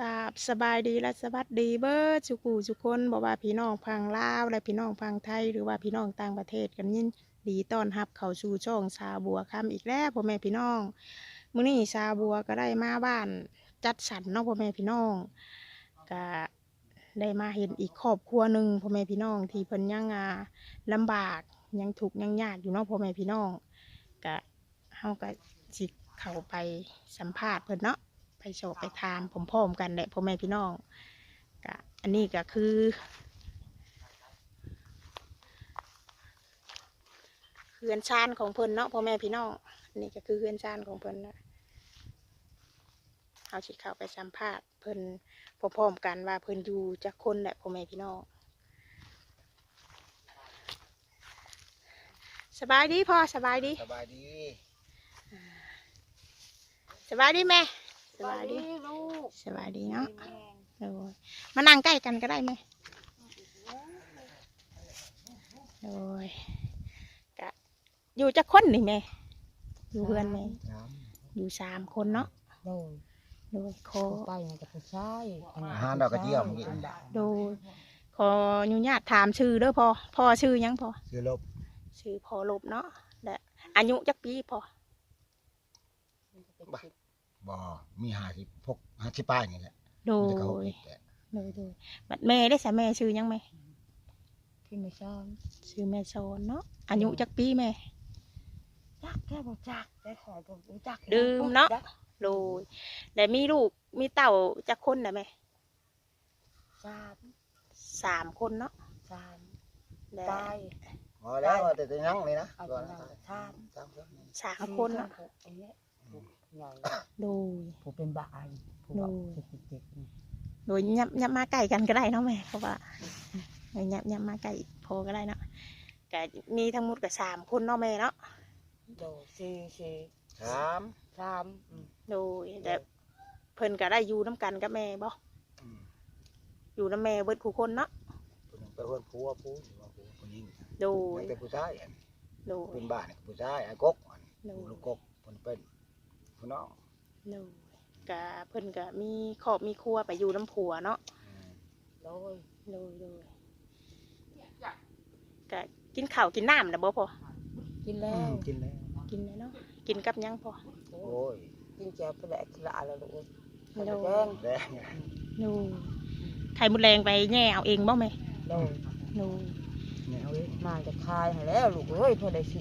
กาบสบายดีและสวัสดีเบิร์ดสุกูสุคนบอกว่าพี่น้องพังลาวและพี่น้องพังไทย หรือว่าพี่น้องต่างประเทศกันยินดีต้อนรับเขาสู่ช่องชาบัวคำอีกแล้วพ่อแม่พี่น้องมื้อนี้ชาบัวก็ได้มาบ้านจัดสรรเนาะพ่อแม่พี่น้องก็ได้มาเห็นอีกครอบครัวหนึ่งพ่อแม่พี่น้อง ที่เพิ่นยังอ่าลำบากยังทุกยังยากอยู่เนาะพ่อแม่พี่น้องก็เฮาก็สิเข้าไปสัมภาษณ์เพิ่นเนาะ โชว์ไปทามพร้อมๆกันแหละพ่อแม่พี่น้องกะอันนี้ก็คือ เฮือนชานของเพิ่นเนาะพ่อแม่พี่น้องอันนี้ก็คือเฮือนชานของเพิ่นนะเอาสิเข้าไปสัมภาษณ์เพิ่นพร้อมๆกันว่าเพิ่นอยู่จักคนแหละพ่อแม่พี่น้องสบายดีพ่อสบายดี สบายดี สบายดีแม่ สบายดีลูกสบายดีเนาะโอ้ยมานั่งใกล้กันก็ได้ไหมโอ้ยกะอยู่จะคนนี่แม่อยู่เพื่อนแม่น้อยู่สามคนเนาะโดยโดยขอไปนะกับผู้ชายำอาหารดอกกระเจียวเมื่อกี้โดยขออนุญาตถามชื่อเด้อพอพ่อชื่อหยังพอคือลบชื่อพอลบเนาะและอายุจักปีพอ บ่ มีหาสิพกหาสิป้ายนี่แหละโดมียแต่เขาเฮ็ดแต่โดยโดยบัดแม่ได้สะแม่ชื่อหยังไหมพี่ไม่ชอบชื่อแม่โซนเนาะอายุจักปีแม่ จักแค่บอกจักได้ขอผมรู้จักดื่มเนาะ โดยแต่มีลูกมีเต่าจักคนนะแม่สามสามคนเนาะสามและตายพอแล้วเอาแต่ตัวยังนี่นะเอาก่ไปอนนอนสามสามคนสามคนเนาะไอ้เนี่ย ใหญ่โดย ผู้เป็นบ้าไอผู้โน่ว่าเจ็ดเจ็ดนี่โดยยับยับมาใกล้กันก็ได้เนาะแม่เพราะว่ายับยับมาใกล้พอก็ได้เนาะก็มีทั้งหมดก็สามคนเนาะแม่เนาะโดยสี่สี่สามสามอืมโดยแต่เพิ่นก็ได้อยู่น้กันกับแม่บ่อืมอยู่น้ำแม่เบิดผู้คนเนาะผู้หนึ่งเป็นคนผัวผู้หรือว่าผัวผู้หญิงโดยยังเป็นผู้ชายอันโดยเป็นบ้านนี่ผู้ชายไอ้กกอันโดยผู้ลูกกกเพิ่นเป็น ผู้น้องโดยก็เพิ่นก็มีครอบมีครัวไปอยู่น้ำผัวเนาะอืมโดยโดยโดยก็กินข้าวกินน้ำนะบ่พอกินอืแล้วมกินแล้ว กินเลยเนาะกินกับหยังพอโอ้โอ้ยกินแจ่วไปแหละกระแล้วลูกโดแดยงแดงโดยไข่มดแรงไปแง่เอาเองบ่แม่โดยโดยเนี่ยเอาเองมาจะคายให้แล้วลูกเอ้ยพอได้สิ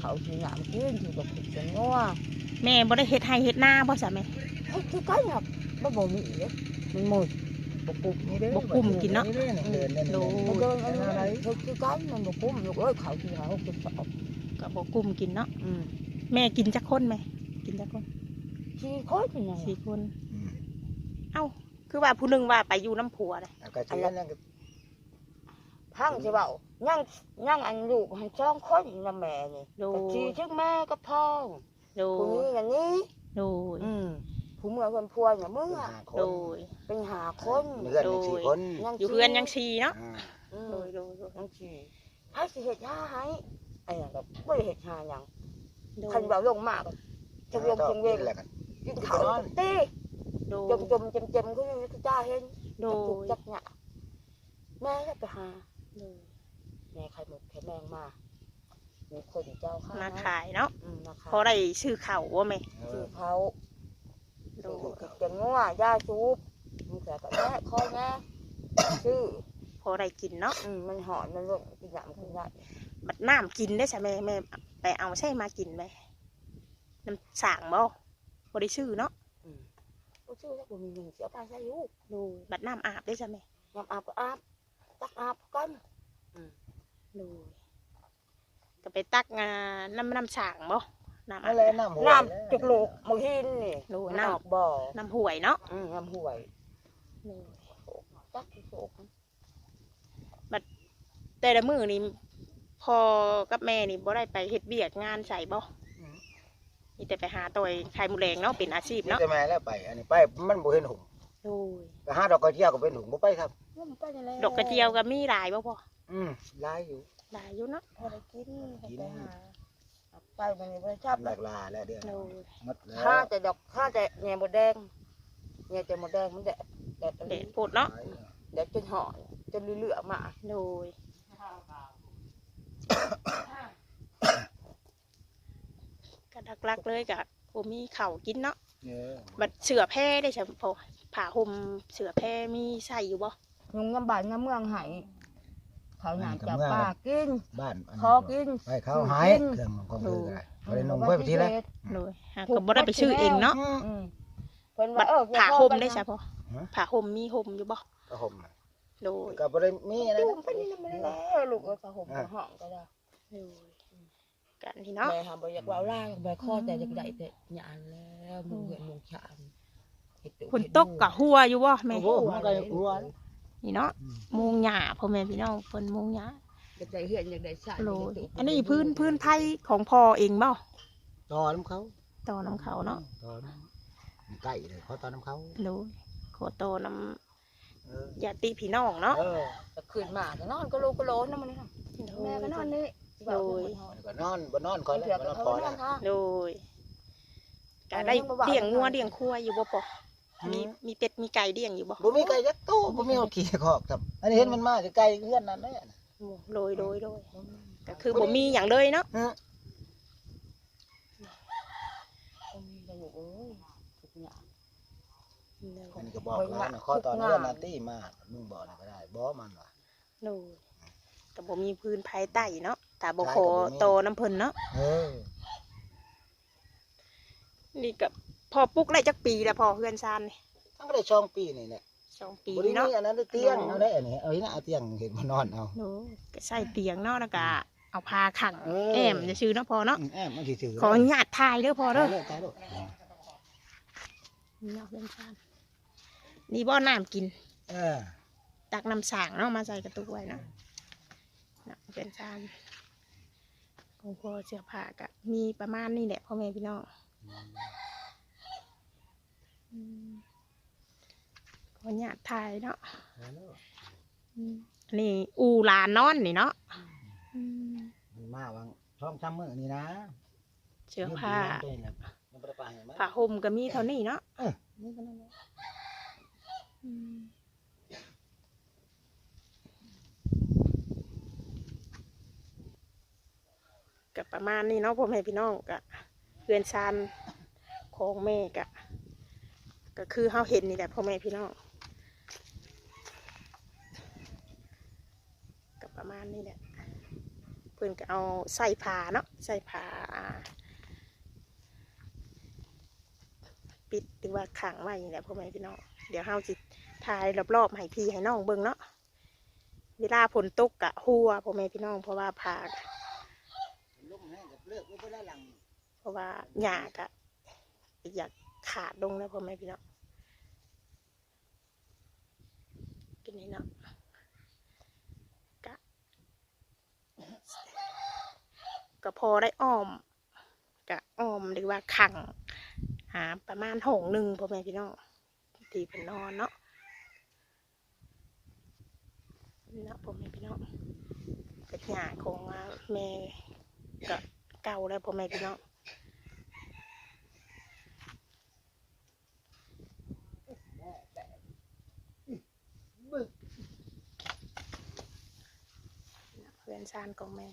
เขาสิหยามกินอยู่กับผิดกันงัวแม่บ่ได้เฮ็ดให้เฮ็ดหน้าบ่ซะแม่เฮ้ยคือกันครับบ่บ่มีเลยมันหมดบ่ปุบนี่เด้อบ่กุ้มกินเนาะเด้อเดินเล่นโดมันเดินอันนี้อะไรคือคือกันมันบ่ปุ้มลูกเอ้ยเขาสิหาเขาสิสอบก็บ่กลุ่มกินเนาะอืมแม่กินจักคนแม่กินจักคนสี่คนเป็นไงสี่คนอืมเอ้า คือว่าผู้หนึงว่าไปอยู่น้ำผัวเลยแล้วก็เชื่อนั่นก็พังสิเว้า ยังยังอันลูกให้จ้องคนนำแม่นี่โดก็ยสิทั้งแม่กับพ่อโดผู้ยนี้อย่างนี้โดยอืมผู้เมื่อคนพัวเนี่ยมึงเป็นอะห้าคโดนยเป็นหาคนเพื่อนอีกสี่คนอยู่เพื่อนยังชีเนาะอ่าอืม โดยโดยโดยยังสิให้สิเฮ็ดหาให้ไอ้หยังก็บ่ได้เฮ็ดหาหยังโดยคันเว้าลงมากจะลงจังเวงแหละกันกินข้าวตีโดจยมจมจมจมก็ยังจะจ้าเห็นโดถูกยจับหยะแม่ก็ไปหาโดย แม่ไข่หมกไข่แมงมามีคนเจ้าข้ามาขายเนาะอืมมาขายพอได้ชื่อเข่าวว่าแม่เอซื้ออเขาโดซื้อยกินงัวยาสูบมีแต่ก็แม่คอยแม่ซื้อพอได้กินเนาะอืมมันหอนมันลงกินหยำกินได้บัดน้ำกินได้ใช่ไหมแม่ไปเอาใช่มากินไหมน้ำสั่งบ่บ่ได้ชื่อเนาะอืมก็ซื้อแล้วก็มีเงินเสียไปใช้ลูกโดยบัดน้ำอาบได้ใช่ไหมน้ำอาบก็อาบตักอาบกัน โดยก็ไปตักงาน้ำน้ำสั่งบ่น้ำอานั่บนแหละน้ำหัวน้ำจุกลูกมือหินนี่โดยน้ำน้ำออกบ่อน้ำห่วยเนาะอืมน้ำห่วยโดยตักที่โศกแต่ละมือนี่พอกับแม่นี่บ่ได้ไปเฮ็ดเบียกงานใส่บ่มีแต่ไปหาตัวไข่หมูแดงเนาะเป็นอาชีพนี่เนาะจะมาแล้วไป อันนี้ไปมันบ่เห็นหุ่งโดยไปหาดอกกระเจียวก็เป็นหุ่งบ่ไปครับแล้วมันไปได้แล้วดอกกระเจียวก็มีหลายบ่พอ อืมหลายอยู่ หลายอยู่เนาะพอได้กินกิน ไปหาเอาไปมันนี่บ่ได้ชอบหลากหลายแล้วเด้อโดยหมดแล้ข้าวแต่ดอกข้าแต่แหนมบดแดงเนี่ยจะหมดแดงมันแดดแดดเด็ดโพดเนาะแดดจนห่อจนเลือๆมาโดยก็หลักๆเลยก็บ่มีข้าวกินเนาะเออบัดเสือแพร่ได้ใช่พอผ้าห่มเสือแพร่มีใส่อยู่บ่งงงำบานงำเมืองใหาย เขาหนามจับปลากินบ้านอันพอกินไปเข้าหายเครื่องของคือกันบ่ได้นงไว้ไปทีละโดยหากก็บ่ได้ไปชื่อเองเนาะอืมเพิ่นบัว่าดเออผ้าห่มได้ใช่พอฮะผ้าห่มมีห่มอยู่บ่ก็ห่มน่ะโดยก็บ่ได้มีอะไรจุ่มไปนี่ไม่ได้แล้วลูกเออผ้าห่มผ้าห้องก็ได้โดยกันที่เนาะแม่หาบ่อยากเว้าล่างใบคอแต่อยากได้แต่หยานแล้วมึงเห็นมึงชามเฮ็ดตู้ฝนตกกะหัวอยู่บ่แม่โอ้โหมันก็กลัว นี่เนาะมุงหญ้าพ่อแม่พี่น้องเพิ่นมุงหญ้าอยากได้เฮือนอยากได้สระโดยากได้ตู้อันนี้พื้นพื้นไผ่ของพ่อเองบ่ตอน้ำเขาต่อน้ำเขาเนาะตอน้ำใกล้เลยเขาตอน้ำเขาโดยขอโตน้เออำญาติพี่น้องเนาะเออแต่คืนมาก็นอนก็โลก็โลนำมันนี่นะแม่ก็นอนนี่โดยมันก็นอนบ่นอนคอยแล้วเผื่อบ่ก็นอนเขาพอนแล้อวนค่ะโดยก็ได้เลี้ยงงัวเลี้ยงควายอยู่บ่ปอ มีมีเป็ดมีไก่เลี้ยงอยู่บ่บ่มีไก่จักตู้บ่มีเอาขี้คอกครับ อันนี้เห็นมันมาจะไก่เพื่อนนั่นแหละโดยโดยโดยก็คือบ่มีหยังเลยเนาะฮะบ่มีแต่ลูกเอ้ยทุกอย่างอันนี้ก็บอกแล้วนะข้อตอนเรื่องนันตี้มามึงบอกน่ะก็ได้บ่มันว่ะโดยก็บ่มีพื้นภายใต้เนาะแต่บ่ใช่ขอก็บ่มีโตน้ำเพิ่นเนาะเออนี่ก็ พอปลุกได้จักปีแล้วพอเพื่อนซานนี่ทั้งก็ได้ช่องปีนี่แหละสองปีบ่ได้เนาะมีอันนั้นได้เตียงเอาได้อันนี้เอาอีน่ะเอาเตียงเห็นมานอนเอาโดยก็ใส่เตียงเนาะแล้วก็เอาผ้าขังเออ แอมจะชื่อเนาะพอเนาะ อืมแอมมันสิถือขออนุญาตถ่ายเด้อพอเด้อ ตายเลยตายเลยนี่เนาะเพื่อนซานนี่บ่อน้ำกิน เออตักน้ำสางเนาะมาใส่กระตุกไว้เนาะเนาะเป็นจานของพ่อเสื้อผ้าก็มีประมาณนี้แหละพ่อแม่พี่น้องอืม ขอหยาดถ่ายเนาะอืมอันนี้อูหลานนอนนี่เนาะอืมมันมาวางช่องช้ำมือนี่นะเสื้อผ้ายืมไปนะมันบ่ได้ไปให้มันผ้าห่มก็มีเท่านี้เนาะเออนี่ก็นั่นแหละอืมก็ประมาณนี้เนาะพ่อแม่พี่น้องก็เพื่อนชานของแม่ก็ ก็คือเฮาเห็นนี่แหละพ่อแม่พี่น้องก็ประมาณนี้แหละเพื่อนก็เอาใส่ผ้าเนาะใส่ผ้าปิดหรือว่าขังไว้นี่แหละพ่อแม่พี่น้องเดี๋ยวเฮาจิถ่ายรอบๆให้พี่ให้น้องเบิ่งเนาะเวลาฝนตกกะหัวพ่อแม่พี่น้องเพราะว่าผ้าเพราะว่าหญ้าก็อยาก ขาดลงแล้วพ่อแม่พี่น้องกินนี่เนาะกะก็พอได้อ้อมกะอ้อมหรือว่าขังหาประมาณหงหนึ่งพ่อแม่พี่น้องตีเป็นนอนเนาะเนาะพ่อแม่พี่น้องเป็นหญ้าของแม่ก็เก่าแล้วพ่อแม่พี่น้อง เพื่อนซานของแม่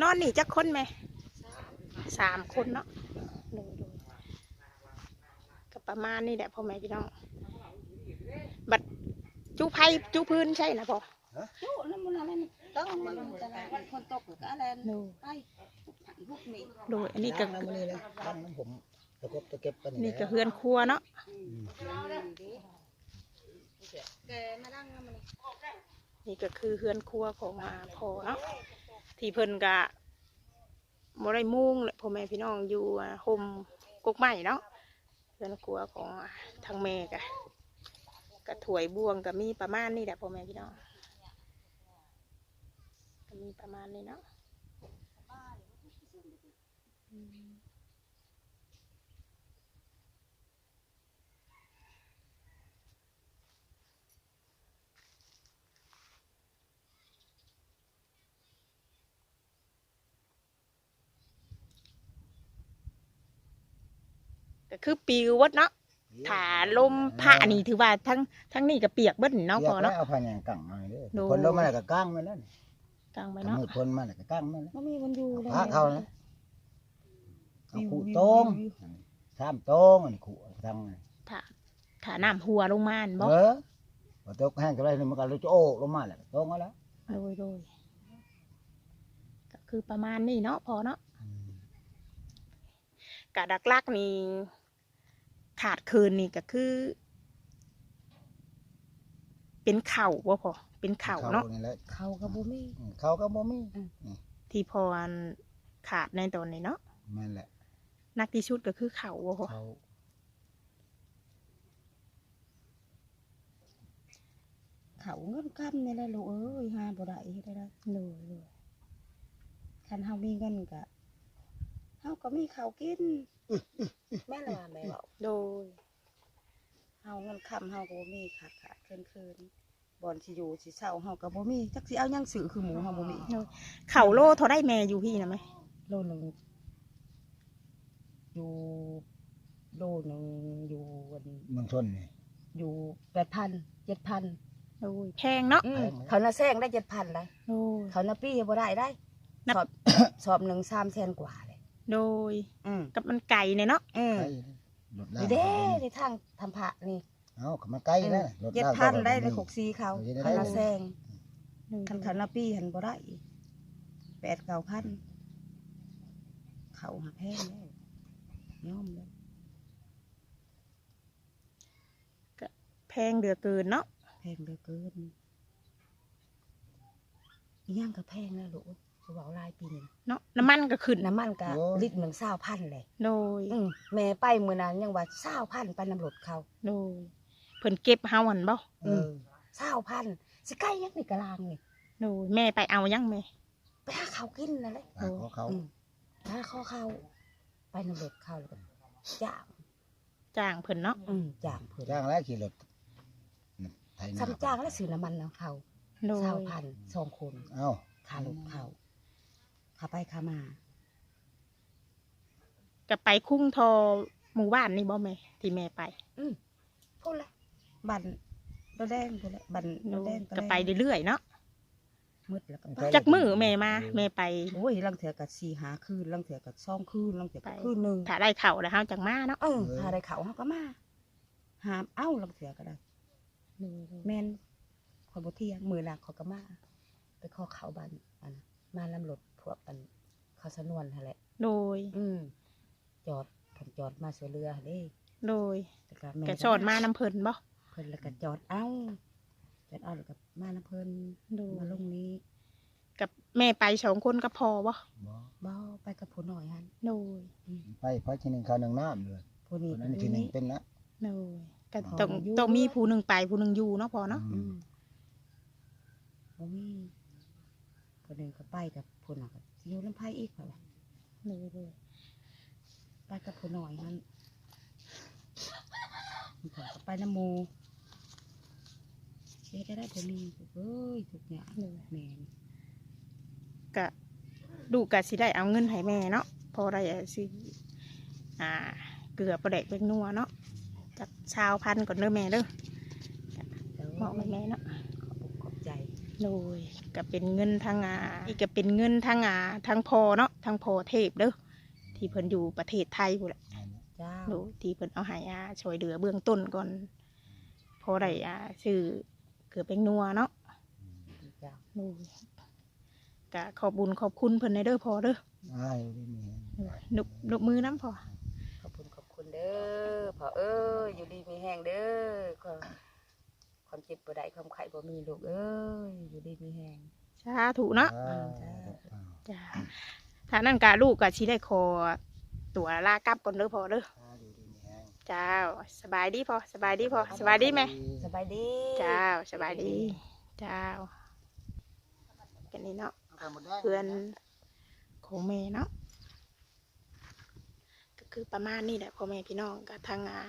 นอนนี่จักคนไหมสามคนเนาะหนึ่งดูก็ประมาณนี้แหละพ่อแม่พี่น้องบัดจูไพ่จูพื้นใช่นะพ่อโอ้นั่นมันอะไรนี่ต้องมันจะอะไรมันคนตกหรือก็อะไรดูไป หันพวกนี้ดูอันนี้ก็ล้างน้ำมันนี่เลยล้างน้ำผมตะกบตะเก็บไปนี่แหละก็เพื่อนครัวเนาะแกมาดังมันนี่ก็คือเฮือนครัวของอาพ่อเนาะที่เพิ่นกะบ่ได้มุงแหละพ่อแม่พี่น้องอยู่อ่าห่มกกไม้เนาะเฮือนครัวของอ่าทางแม่กะกะถ้วยบวงก็มีประมาณนี้แหละพ่อแม่พี่น้องก็มีประมาณนี้เนาะอืม ก็คือปิววัดเนาะถาลมผ้านี่ถือว่าทั้งทั้งนี่ก็เปียกเบิ้นเนาะพอเนาะเอาผ้าหยังกังมาเด้คนลงมาแล้วก็กั้งไว้แล้วนกั้งไว้เนาะมือคนมาแล้วก็กั้งไว้แล้วบ่มีคนอยู่เลยผ้าเขานะ เอาขู่โตงสามโตงอันนี้ขู่ทางนั้นถ้าถ้าน้ำหัวลงมาหั่นบ่เออพอตกแห้งก็ได้นี่มันก็เลยจะโอ้ลงมาแล้วโตงมาแล้วโดยโดยก็คือประมาณนี้เนาะพอเนาะกะดักลักนี่ขาดคืนนี่ก็คือ เป็นเข่าบ่พอเป็นเข่าเนาะนี่แหละเขาก็บ่มีอืมเขาก็บ่มีที่พออันขาดในตอนนี้เนาะแม่นแหละ นักที่ชุดก็คือเข่าบ่พอเขาเขาเงินกำนี่แหละลูกเอ้ยหาบ่ได้เฮ็ดได้ล่ะโดยโดยคันเฮามีเงินก็เฮาก็มีข้าวกินแม่นล่ะแม่เว้าโดยเฮาเงินค่ำเฮาก็บ่มีขาดขาดเคินเคินบ่อนสิอยู่สิเช้าเฮาก็บ่มีจักสิเอาหยังซื้อคือหมูเฮาบ่มีเข่าโลเท่าได้แม่อยู่พี่นะไหมโลหนึง อยู่โลหนึงอยู่วันเมืองชนนี่อยู่8,000 7,000โดยแพงเนาะอืมแพงไหมเขาน่ะแซงได้7,000เลยโดยเขาน่ะปีบ่ได้ได้นับ สอบ สอบหนึ่ง3แสนกว่าเลยโดยอืมกับมันไก่เนี่ยเนาะอืมไปรถลานี่กเด้ในทางทำพระนี่เอ้าก็มันไกลนะรถเจ็ดลากพันก็ได้ในมีหกซีเขาเอาอย่างนี้คันละได้แซงโดยคันคันละปีหันบ่ได้แปดเก้าพันเขาหาแพงแล้ว ย่อมแล้วแพงเดือเกินเนาะแพงเหลือเกินอีหย่างก็แพงนะลูกจะบอกรายปีนี่เนาะน้ำมันก็ขึ้นน้ำมันก็ลิตรหนึ่งเศร้าพันเลยโดยอืมแม่ไปมือนั้นยังว่าเศร้าพันไปน้ำรถเขาโดยเพิ่นเก็บเฮาหันบ่เออเศร้าพันสิใกล้ยังนี่กะลางนี่โดยแม่ไปเอายังแม่ไปหาเขาวกินนั่นแหละหาของเขาอืมถ้าเขาเข้า ไปนำรถเข้าแล้วก็จ้างจ้างเพิ่นเนาะอืมจ้างเพิ่นจ้างแล้วขี่รถไทยนาซ้ำจ้างแล้วซื้อน้ำมันน้ำเขาโดเศร้ายพันสองคนเอ้าค่ารถเขาขาไปขามาก็ไปคุ้งทอหมู่บ้านนี่บ่แม่ที่แม่ไป อืมพูดละบันตะแดงพูดละบันโดตะแดยงตะก็แดงไปเรื่อยๆเนาะ มืดแล้วก็ไปไป จักมือแม่มาแม่ไป โอ้ยลังเถื่อกับสี่หาคืนลังเถื่อกับซ่องคืนลังเถื่อกับไป คืนหนึ่งถ้าได้เข่าแล้วเฮาจังมาเนาะเออหาได้เขาเขาก็มาหามเอ้าลังเถื่อก็ได้แม่นขอยบ่เที่ยงมือหลักเขาก็มาไปขอเขาบันอันน่ะมาลำรถพวกอันเขาสนวนหั่นแหละ โดย อืมจอดเพิ่นจอดมาสวยเรือหั่นเด้โดยแล้วก็แม่ก็สอนมาน้ำเพิ่นบ่เพิ่นแล้วก็จอดเอ้าจอดเอาแล้วก็มานํเพิ่นโดยมาลงนี้กับ แม่ไปสองคนก็พอบ่บ่บ่ไปกับผู้น้อยหั่นโดยไปเพราะที่หนึ่งเขาหนึ่งน้ำเลยผู้คนี้นนั้นที่หนึ่งเป็นนะโดยก็พอต้องอยู่ต้องมีผู้หนึ่งไปผู้หนึ่งอยู่เนาะพอเนาะอืมบ่มีผู้หนึงก็ไปกับผู้นั้นก็สิอยู่ลำไผอีกเพิ่นว่าโดยโดยไปกับผู้น้อยหั่นเพิ่นก็ไปน้ำหมู่เฮ็ดได้ได้บ่มีเอ้ยทุกอย่างโดยแม่ นก็ดูกะสิได้เอาเงินให้แม่เนาะพอได้สิอ่าเกลือประเดกเป็นนัวเนาะจากชาวพันธุ์ก่อนเด้อแม่เด้อเหมาะให้แม่เนาะขอบอกขอบใจโดยก็เป็นเงินทางอ่าอีกก็เป็นเงินทางอ่าทางพอเนาะทางพอเทพเด้อที่เพิ่นอยู่ประเทศไทยพู้นแหละเจ้าโดยที่เพิ่นเอาให้อ่าช่วยเหลือเบื้องต้นก่อนพอได้อ่าซื้อเกลือเป็นนัวเนาะเจ้าโดย ก็ขอบบุญขอบคุณเพิ่นในเด้อพอเด้ออ้ายไม่มีนบนบมือน้ำพอขอบคุณขอบคุณเด้อพ่อเอ้ยอยู่ดีมีแห้งเด้อความความเจ็บบ่ได้ความไข้บ่มีลูกเอ้ยอยู่ดีมีแห้งสาธุเนาะอ้าวจ้าจ้าถ้านั่นกาลูกก็สิได้ขอตัวลากลับก่อนเด้อพอเด้ออ้าวดีดีมีแห้งเจ้าสบายดีพอสบายดีพอสบายดีไหมสบายดีเจ้าสบายดีเจ้ากันนี้เนาะ เอาหมดได้เพื่อนของแม่เนาะก็คือประมาณนี้แหละพ่อแม่พี่น้องกับทางอา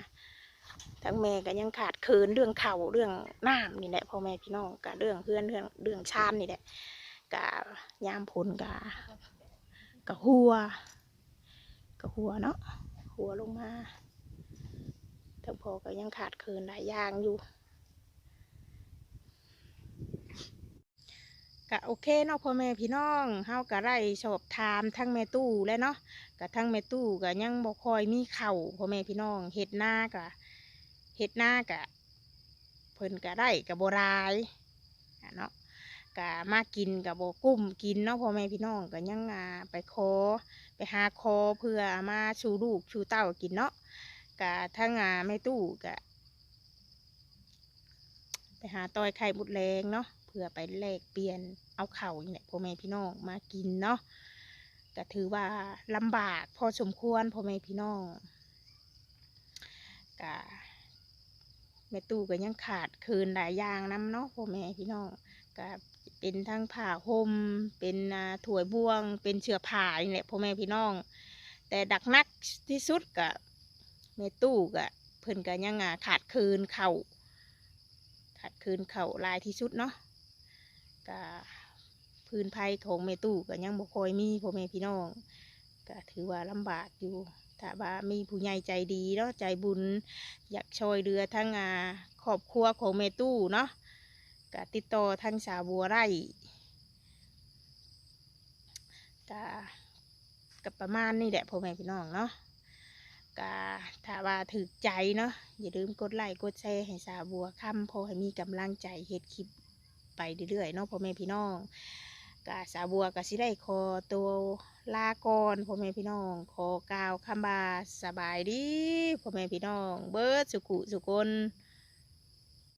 ทั้งแม่ก็ยังขาดเคินเรื่องเข่าวเรื่องน้ำนี่แหละพ่อแม่พี่น้องกับเรื่องเพื่อนเรื่องเรื่องชานนี่แหละกับยามผลกับกับหัวกับหัวเนาะหัวลงมาทั้งพอก็ยังขาดเคินหลายอย่างอยู่ ก็โอเคเนาะพ่อแม่พี่น้องเฮาก็ได้สอบถามทั้งแม่ตู้แล้วเนาะก็ทั้งแม่ตู้ก็ยังบ่คอยมีเข่าพ่อแม่พี่น้องเฮ็ดหน้าก็เฮ็ดหน้าก็เพิ่นก็ได้ก็บ่หลายเนาะก็มากินก็บ่กุ้มกินเนาะพ่อแม่พี่น้องก็ยังอาไปขอไปหาคอเพื่อมาชูลูกชูเต้ากินเนาะกะทั้งอาแม่ตู้กะไปหาต้อยไข่มุดแรงเนาะ พื่อไปแลกเปลี่ยนเอาเข่าวนี่แหละพ่อแม่พี่น้องมากินเนาะก็ถือว่าลำบากพอสมควรพ่อแม่พี่น้องกะแม่ตู้ก็ยังขาดคืนหลายอย่างน้ำเนาะพ่อแม่พี่น้องก็เป็นทั้งผ้าห่มเป็นอ่าถ้วยบวง เป็นเชือผ้านี่แหละพ่อแม่พี่น้อง แต่ดักนักที่สุดก็แม่ตู้ก็เพิ่นก็ยังขาดคืนเข่าขาดคืนเข่าลายที่สุดเนาะ ก็พื้นภัยของแม่ตู้ก็ยังบ่คอยมีพ่อแม่พี่น้องก็ถือว่าลำบากอยู่ถ้าว่ามีผู้ใหญ่ใจดีเนาะใจบุญ อยากช่วยเรือทั้งอาครอบครัวของแม่ตู้เนาะก็ติดต่อทางสาวบัวไร่ก็กับประมาณนี้แหละพ่อแม่พี่น้องเนาะก็ถ้าว่าถือใจเนาะอย่าลืมกดไลค์กดแชร์ให้สาวบัวคำพอให้มีกำลังใจเฮ็ดคลิป ไปเรื่อยๆเนาะพ่อแม่พี่น้องก็สาวบัวก็สิได้คอตัวลากรพ่อแม่พี่น้องขอกาวคำบาสบายดีพ่อแม่พี่น้อง เบิร์ดสุขุสุคน